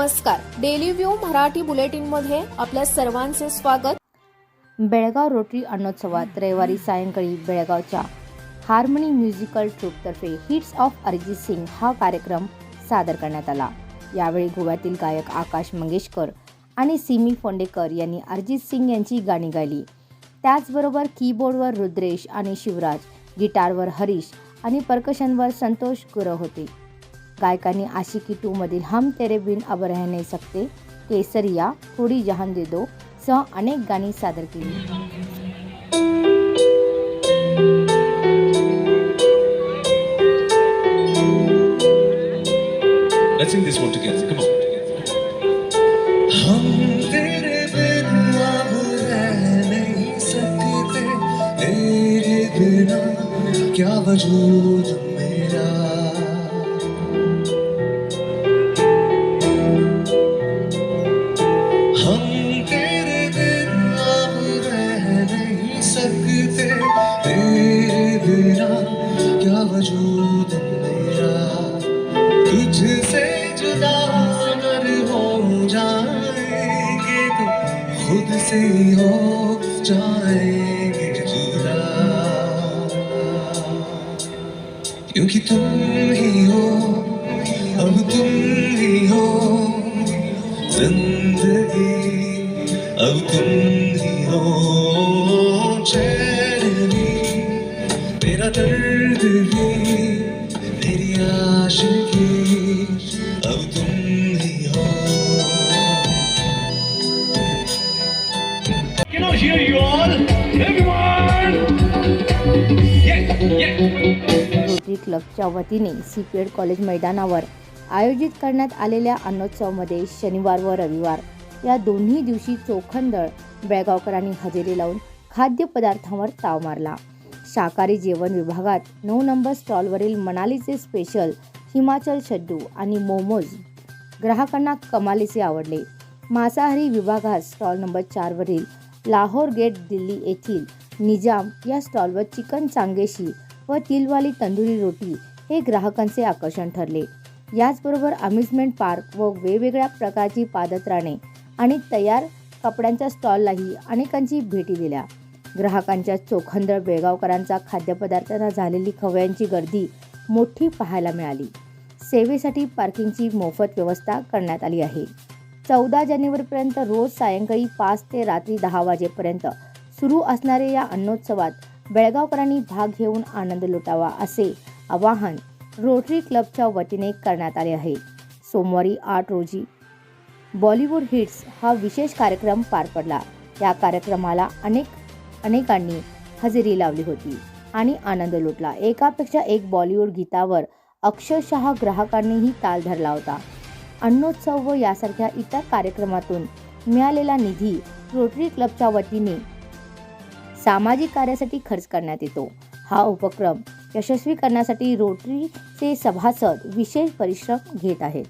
नमस्कार. Daily view Marathi बुलेटिनमध्ये आपल्या सर्वांचे स्वागत. बेळगाव रोटरी अन्नोत्सवात रविवारी सायंकाळी बेळगावच्या हार्मनी म्युझिकल ट्रूपतर्फे हिट्स ऑफ अरिजित सिंग हा कार्यक्रम सादर करण्यात आला. यावेळी गोव्यातील गायक आकाश मंगेशकर आणि सिमी फोंडेकर यांनी अरिजित सिंग यांची गाणी गायली. त्याचबरोबर कीबोर्डवर रुद्रेश आणि शिवराज गिटारवर हरीश आणि पर्कशनवर संतोष गुरव होते. गायकांनी आशिकी टू मधील हम तेरे बिन अब रह नहीं सकते केसरिया थोडी जहान दे दो सह अनेक गाणी सादर केली Let's sing this one together. Come on. हम तेरे बिन अब रह नहीं सकते तेरे बिना क्या वजूद मेरा सकते तेरे बिना क्या वजूद मेरा? तुझसे जुदा अगर हो जाएंगे तो खुद से ही हो जाएंगे जुदा। क्योंकि तुम ही हो अब तुम ही हो जिंदगी अब तुम ही हो दर्द ही। Can I hear you all? Rotary क्लबच्या वतीने सीपीएड कॉलेज मैदानावर आयोजित करण्यात आलेल्या अन्नोत्सवमध्ये शनिवार व रविवार या दोन्ही दिवशी चोखंदळ बेळगावकरांनी हजेरी लावून खाद्यपदार्थांवर ताव मारला. शाकाहारी जेवण विभागात नऊ नंबर स्टॉलवरील मनालीचे स्पेशल हिमाचल शड्डू आणि मोमोज. ग्राहकांना कमालीचे आवडले. मांसाहारी विभागात स्टॉल नंबर चारवरील लाहोर गेट दिल्ली येथील निजाम या स्टॉलवर चिकन चांगेशी व तिलवाली तंदुरी रोटी हे ग्राहकांचे आकर्षण ठरले. याचबरोबर अम्युजमेंट पार्क व वेगवेगळ्या प्रकारची पादत्राणे आणि तयार कपड्यांच्या स्टॉललाही अनेकांची भेटी दिल्या. ग्राहकांच्या चोखंदळ बेळगावकरांचा खाद्यपदार्थांना झालेली खवयांची गर्दी मोठी पाहायला मिळाली. सेवेसाठी पार्किंगची मोफत व्यवस्था करण्यात आली आहे. चौदा जानेवारीपर्यंत रोज सायंकाळी पाच ते रात्री दहा वाजेपर्यंत सुरू असणाऱ्या या अन्नोत्सवात बेळगावकरांनी भाग घेऊन आनंद लुटावा असे आवाहन रोटरी क्लबच्या वतीने करण्यात आले आहे. सोमवारी आठ रोजी बॉलिवूड हिट्स हा विशेष कार्यक्रम पार पडला. या कार्यक्रमाला अनेक अनेकांनी हजेरी लावली होती आणि आनंद लुटला. एकापेक्षा एक बॉलिवूड गीतावर अक्षरशः ग्राहकांनीही ताल धरला होता. अन्नोत्सव व यासारख्या इतर कार्यक्रमातून मिळालेला निधी रोटरी क्लबच्या वतीने सामाजिक कार्यासाठी खर्च करण्यात येतो. हा उपक्रम यशस्वी करण्यासाठी रोटरीचे सभासद विशेष परिश्रम घेत आहेत.